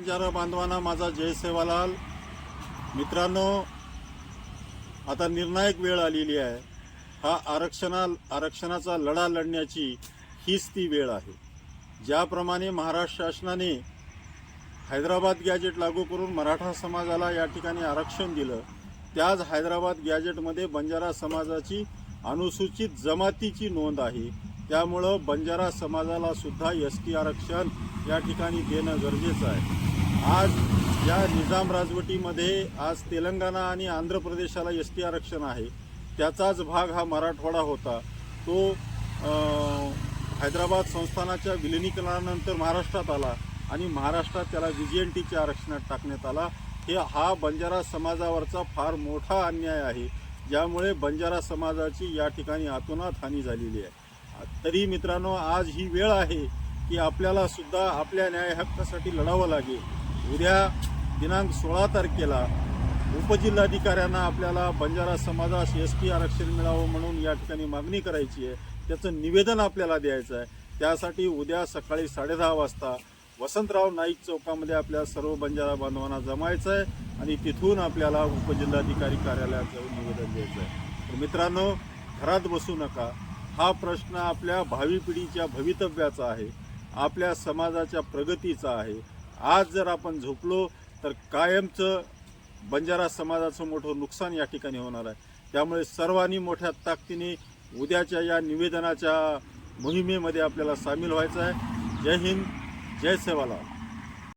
बंजारा बांधवांना माझा जय सेवालाल. मित्रांनो आता निर्णायक वेळ आलेली आहे. हा आरक्षणा आरक्षणाचा लढा लढण्याची हीच ती वेळ आहे. ज्याप्रमाणे महाराष्ट्र शासनाने हैदराबाद गॅजेट लागू करून मराठा समाजाला या ठिकाणी आरक्षण दिलं त्याच हैदराबाद गॅजेटमध्ये बंजारा समाजाची अनुसूचित जमातीची नोंद आहे. त्यामुळं बंजारा समाजाला सुद्धा एस टी आरक्षण या ठिकाणी देणं गरजेचं आहे. आज या निजाम राजवटीमध्ये आज तेलंगणा आणि आंध्र प्रदेशाला एस टी आरक्षण आहे. त्याचाच भाग हा मराठवाडा होता. तो हैदराबाद संस्थानाच्या विलिनीकरणानंतर महाराष्ट्रात आला आणि महाराष्ट्रात त्याला व्ही जी एन टीच्या आरक्षणात टाकण्यात आला. हे हा बंजारा समाजावरचा फार मोठा अन्याय आहे. ज्यामुळे बंजारा समाजाची या ठिकाणी आतोनात हानी झालेली आहे. तरी मित्रांनो आज ही वेळ आहे की आपल्याला सुद्धा आपल्या न्याय हक्कासाठी लढावं लागेल. उद्या दिनांक सोळा तारखेला उपजिल्हाधिकाऱ्यांना आपल्याला बंजारा समाजास एस टी आरक्षण मिळावं म्हणून या ठिकाणी मागणी करायची आहे. त्याचं निवेदन आपल्याला द्यायचं आहे. त्यासाठी उद्या सकाळी साडेदहा वाजता वसंतराव नाईक चौकामध्ये आपल्या सर्व बंजारा बांधवांना जमायचं आहे आणि तिथून आपल्याला उपजिल्हाधिकारी कार्यालयात जाऊन निवेदन द्यायचं आहे. तर मित्रांनो घरात बसू नका. हा प्रश्न आपल्या भावी पिढीच्या भवितव्याचा आहे. आपल्या समाजाच्या प्रगतीचा आहे. आज जर आपण झोपलो तर कायमचं बंजारा समाजाचं मोठं नुकसान या ठिकाणी होणार आहे. त्यामुळे सर्वांनी मोठ्या ताकदीने उद्याच्या या निवेदनाच्या मोहिमेमध्ये आपल्याला सामील व्हायचं आहे. जय हिंद जय सेवाला